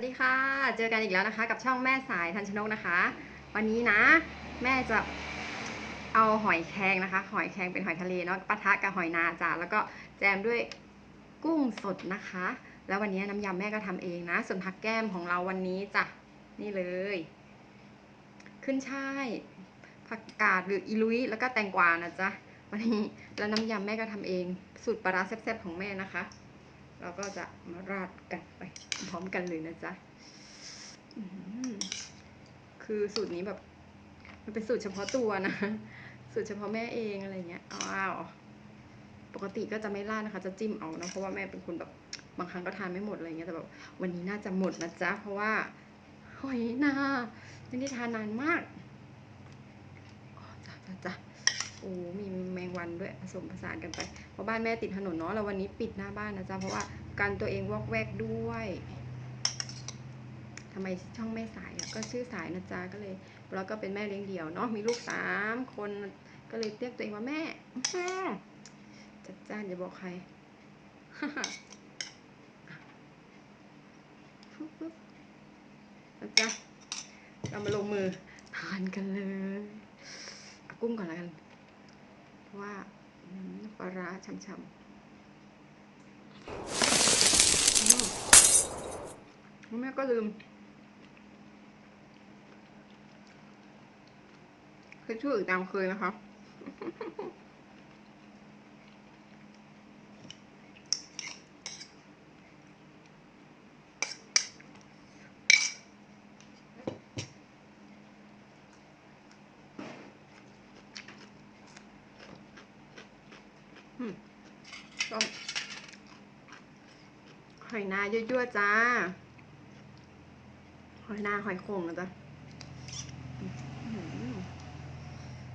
สวัสดีค่ะ เจอกันอีกแล้วนะคะ กับช่องแม่สายทันชนกนะคะ วันนี้นะ แม่จะเอาหอยแครงนะคะ หอยแครงเป็นหอยทะเลเนาะปะทะกับหอยนาจ้ะแล้วก็แจมด้วยกุ้งสดนะคะ แล้ววันนี้น้ำยำแม่ก็ทำเองนะ ส่วนผักแก้มของเราวันนี้จ้ะนี่เลย ขึ้นช่ายผักกาดหรืออีลุยแล้วก็แตงกวานะจ๊ะวันนี้แล้วน้ำยำแม่ก็ทำเอง สูตรปลาร้าแซ่บๆของแม่นะคะ เราก็จะมาราดกันไปพร้อมกันเลยนะจ๊ะคือสูตรนี้แบบ มันเป็นสูตรเฉพาะตัวนะ สูตรเฉพาะแม่เองอะไรเงี้ยอ้าวปกติก็จะไม่ราดนะคะ จะจิ้มเอานะเพราะว่าแม่เป็นคนแบบบางครั้งก็ทานไม่หมดอะไรเงี้ยแต่แบบวันนี้น่าจะหมดนะจ๊ะเพราะว่าหอยนาไม่ได้ทานนานมากอ๋อจ้ะจ้ะจ้ะ โอ้มีแมงวันด้วยผสมผสานกันไป เพราะบ้านแม่ติดถนนเนาะแล้ววันนี้ปิดหน้าบ้านนะจ๊ะเพราะว่ากันตัวเองวอกแวกด้วยทำไมช่องแม่สายอะก็ชื่อสายนะจ๊ะก็เลยแล้วก็เป็นแม่เลี้ยงเดี่ยวเนาะมีลูกสามคนก็เลยเรียกตัวเองว่าแม่อื้อหือจัดจ้านอย่าบอกใครปุ๊บนะจ๊ะเรามาลงมือทานกันเลยกุ้งก่อนล้วกัน ว่าปลาร้าช่ำๆแม่ก็ลืมคือชื่ออีกตามเคยนะคะ หอยนายั่วๆจ้า หอยนาหอยโข่งนะจ๊ะอื้อหือ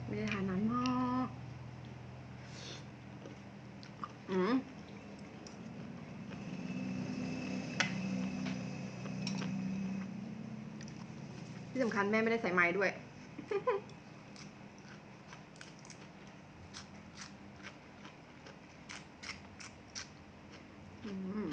ไม่ได้ทานน้ำมากอืมที่สำคัญแม่ไม่ได้ใส่ไม้ด้วย อืม อื้อ หอ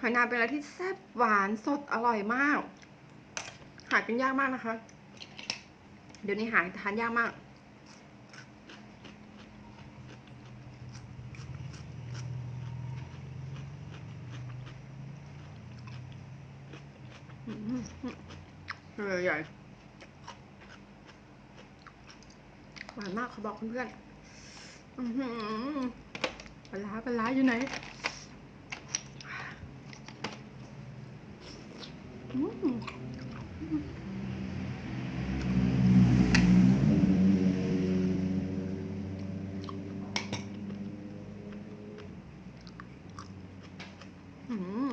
หอยนางเป็นอะไรที่แซ่บหวานสดอร่อยมาก หากินยากมากนะคะ เดี๋ยวนี้หาทานยากมาก เออใหญ่หวานมากเขาบอกเพื่อนๆปลาร้าปลาร้าอยู่ไหนอืมอืม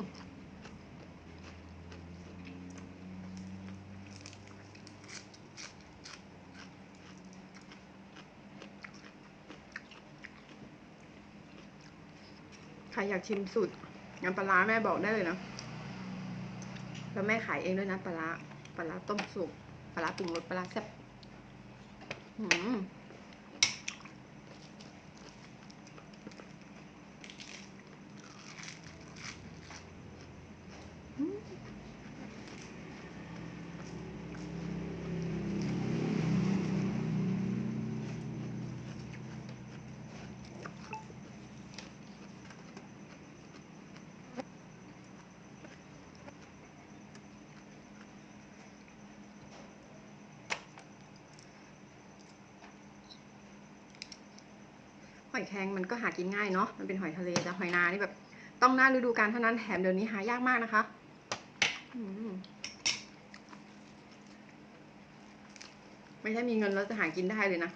ใครอยากชิมสูตรงานปลาร้าแม่บอกได้เลยนะ แล้วแม่ขายเองด้วยนะปลาร้าปลาร้าต้มสุกปลาร้าปรุงรสปลาร้าแซ่บอืมอืม หอยแครงมันก็หากินง่ายเนาะมันเป็นหอยทะเลแต่หอยนานี่แบบ ต้องหน้าฤดูกาลเท่านั้นแถมเดี๋ยวนี้หายากมากนะคะไม่ใช่มีเงินแล้วจะหากินได้เลยนะ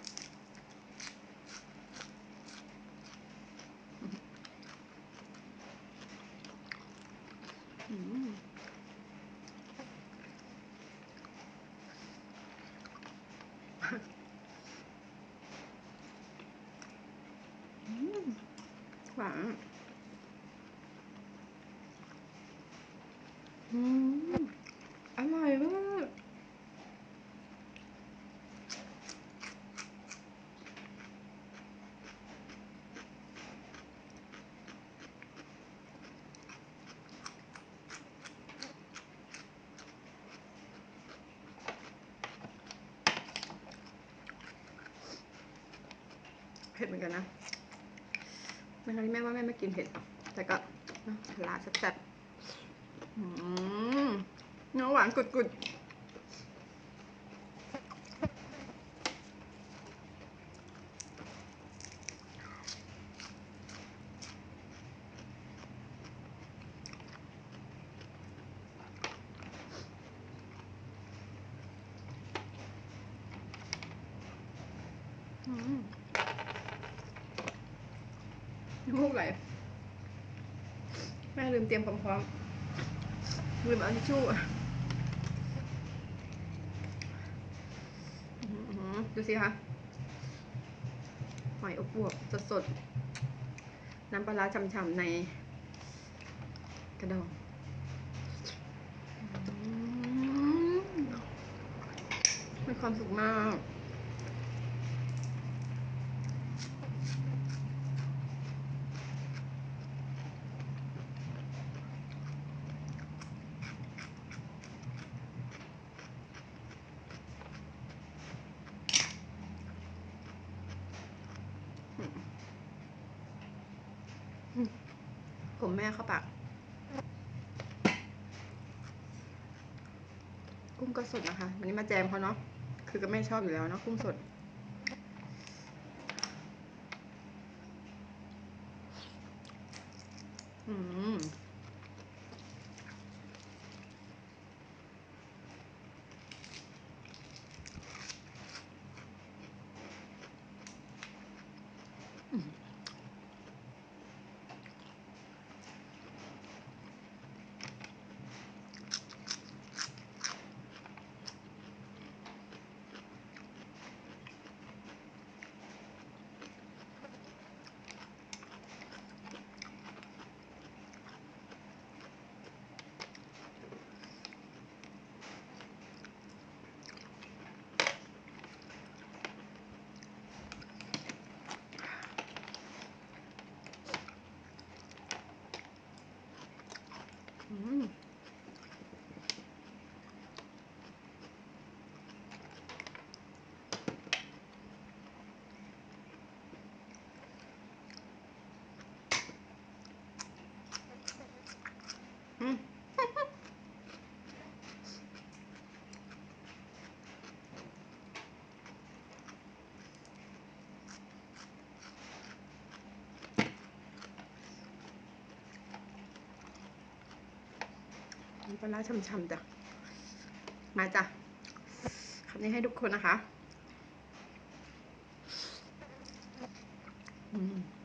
ฝังอืมอร่อยมากเผ็ดเหมือนกันนะ ม่ครั้งที่แม่ว่าแม่ไม่กินเผ็ด แต่ก็ลาแซ่บๆเนื้อหวานกุด ไหลแม่ลืมเตรียมความพร้อมลืมเอาทิชชู่ดูสิคะหอยอบอวบสดๆ น้ำปลาร้าฉ่ำๆในกระดองมมีความสุขมาก ผมแม่เข้าปาก กุ้งก็สดนะคะวันนี้มาแจมเขาเนาะ คือก็ไม่ชอบอยู่แล้วเนาะกุ้งสด อืม อืม อืม น้ำป ลาร้าช่ำๆจ้ะ มาจ้ะคำนี้ให้ทุกคนนะคะ อืม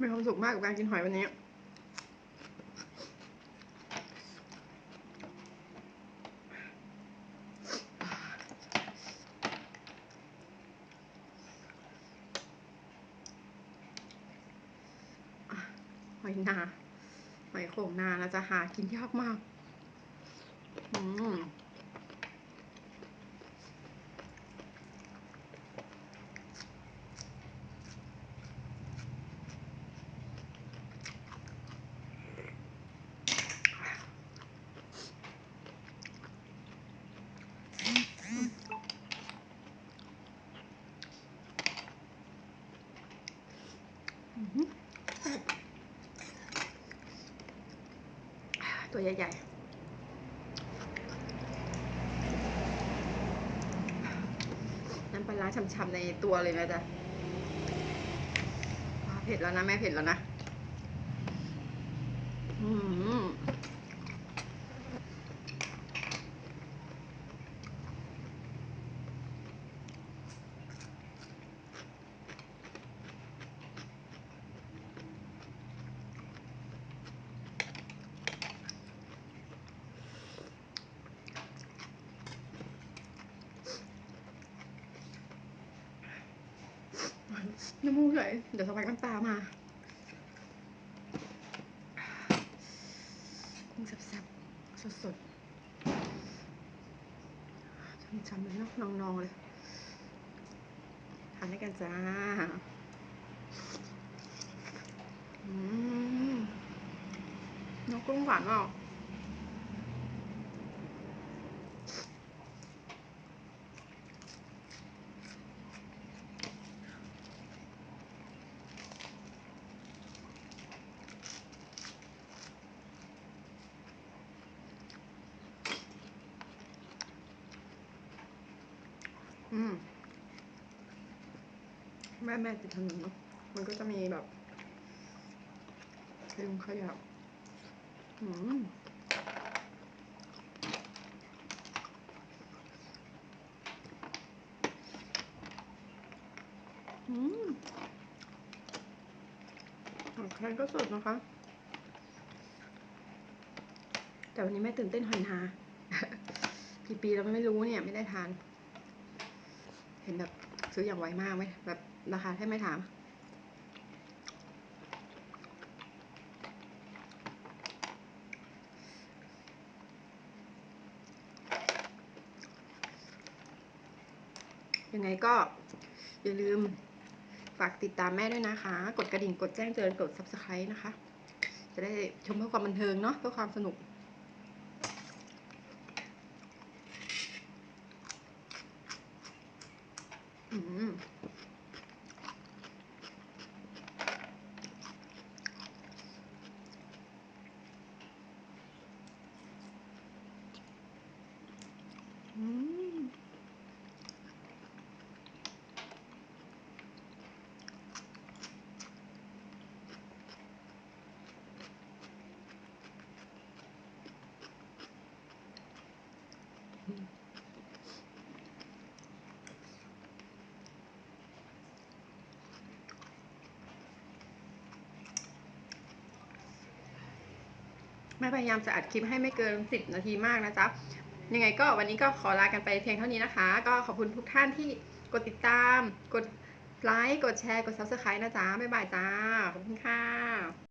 มีความสุขมากกับการกินหอยวันนี้ หอยนา หอยโข่งนาเราจะหากินยากมาก อืม ตัวใหญ่ๆ น้ำปลาร้าฉ่ำๆในตัวเลยนะจ๊ะเผ็ดแล้วนะ แม่เผ็ดแล้วนะ อืม น้ำมูกไหลเดี๋ยวสบายน้ำตามากุ้งแซ่บๆสดๆช้ำๆเลยเนาะนองๆเลยทานด้วยกันจ้าอืมน้ำกุ้งหวานมากอืม แม่แม่ติดถนนเนาะมันก็จะมีแบบขยงขยะอืมอืมของใครก็สดนะคะ แต่วันนี้แม่ตื่นเต้นหอยนากี่ปีแล้วไม่รู้เนี่ย ไม่ได้ทาน เห็นแบบซื้ออย่างไวมากไหมแบบ ราคาแทบไม่ถาม ยังไงก็อย่าลืมฝากติดตามแม่ด้วยนะคะ กดกระดิ่งกดแจ้งเตือนกด subscribe นะคะ จะได้ชมเพื่อความบันเทิงเนาะเพื่อความสนุก อืม อืม แม่พยายามจะอัดคลิปให้ไม่เกิน 10 นาทีมากนะจ๊ะ ยังไงก็วันนี้ก็ขอลากันไปเพียงเท่านี้นะคะ ก็ขอบคุณทุกท่านที่กดติดตาม กดไลค์ กดแชร์ กด subscribe นะจ๊ะ บ๊ายบายจ้า ขอบคุณค่ะ